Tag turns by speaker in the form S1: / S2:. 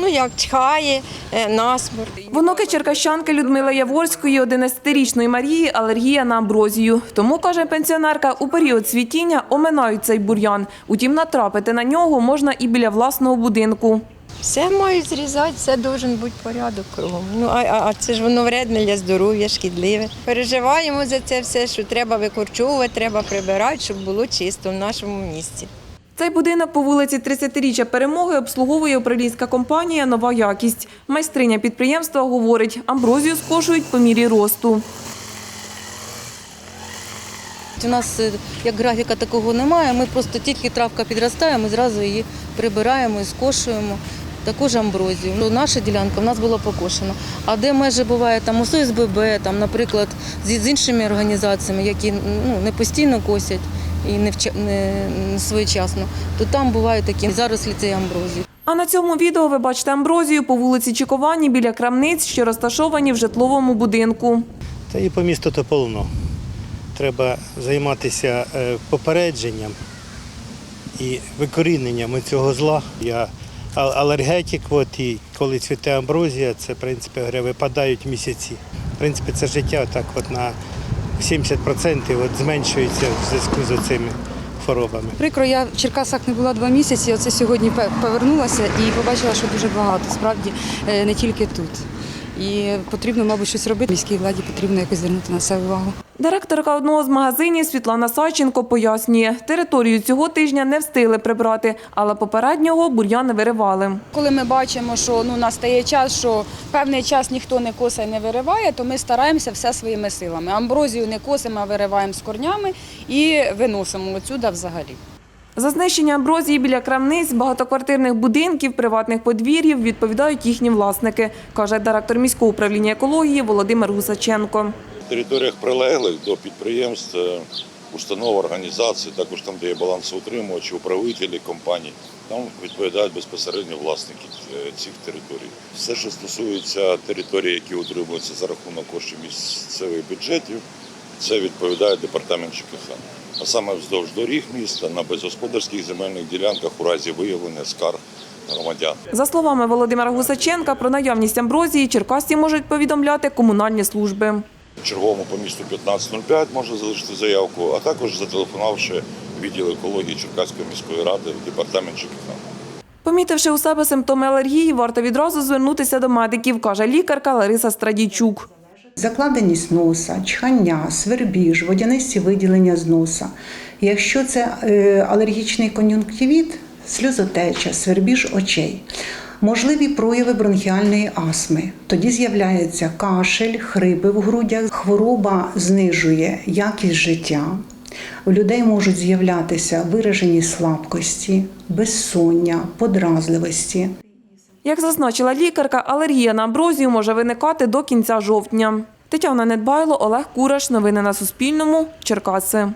S1: Ну як чхає, е, насмор.
S2: В онуки черкащанки Людмили Яворської, 11-річної Марії, алергія на амброзію. Тому, каже пенсіонерка, у період цвітіння оминають цей бур'ян. Утім, натрапити на нього можна і біля власного будинку.
S1: Все мають зрізати, все должен бути порядок кругом. Ну а, а, а це ж воно вредне для здоров'я, шкідливе. Переживаємо за це все, що треба викорчовувати, треба прибирати, щоб було чисто в нашому місті.
S2: Цей будинок по вулиці 30-річчя перемоги обслуговує управлінська компанія Нова якість. Майстриня підприємства говорить, амброзію скошують по мірі росту.
S3: У нас е, як графіка такого немає. Ми просто тільки травка підростає, ми зразу її прибираємо і скошуємо. Також амброзію. Ну, Наша ділянка в нас була покошена. А де межі буває там ОСББ, там, наприклад, з іншими організаціями, які ну, не постійно косять і не, вча- не, не своєчасно, то там бувають такі зарослі цієї амброзії.
S2: А на цьому відео ви бачите амброзію по вулиці Чіковані біля крамниць, що розташовані в житловому будинку.
S4: Та і по місту то повно. Треба займатися е, попередженням і викоріненням цього зла. Я алергетик, от, і коли цвіте амброзія, це в принципі говоря, випадають місяці. В принципі, це життя так от на 70% от, зменшується в зв'язку з цими хворобами.
S5: Прикро, я в Черкасах не була два місяці. Оце сьогодні повернулася і побачила, що дуже багато. Справді е, не тільки тут. І потрібно, мабуть, щось робити. Міській владі потрібно якось звернути на це увагу.
S2: Директорка одного з магазинів Світлана Саченко пояснює, територію цього тижня не встигли прибрати, але попереднього бур'яни виривали.
S6: Коли ми бачимо, що ну настає час, що певний час ніхто не косає, не вириває, то ми стараємося все своїми силами. Амброзію не косимо, а вириваємо з корнями і виносимо отсюда взагалі.
S2: За знищення амброзії біля крамниць, багатоквартирних будинків, приватних подвір'їв відповідають їхні власники, каже директор міського управління екології Володимир Гусаченко.
S7: В територіях прилеглих до підприємств, установ, організацій, також там, де є балансоутримувачі, управителі компаній, там відповідають безпосередньо власники е, цих територій. Все, що стосується територій, які утримуються за рахунок коштів місцевих бюджетів, це відповідає департамент ЖКХ. А саме вздовж доріг міста на безгосподарських земельних ділянках у разі виявлення скарг громадян.
S2: За словами Володимира Гусаченка, про наявність амброзії черкасці можуть повідомляти комунальні служби.
S7: черговому по місту 1505 можна залишити заявку, а також зателефонувавши відділ екології Черкаської міської ради в департамент ЖКХ.
S2: Помітивши у себе симптоми алергії, варто відразу звернутися до медиків, каже лікарка Лариса Страдійчук.
S8: Закладеність носа, чхання, свербіж, водянисті виділення з носа. Якщо це е, алергічний кон'юнктивіт, сльозотеча, свербіж очей. Можливі прояви бронхіальної астми. Тоді з'являється кашель, хрипи в грудях. Хвороба знижує якість життя. У людей можуть з'являтися виражені слабкості, безсоння, подразливості.
S2: Як зазначила лікарка, алергія на амброзію може виникати до кінця жовтня. Тетяна Недбайло, Олег Кураш. Новини на Суспільному. Черкаси.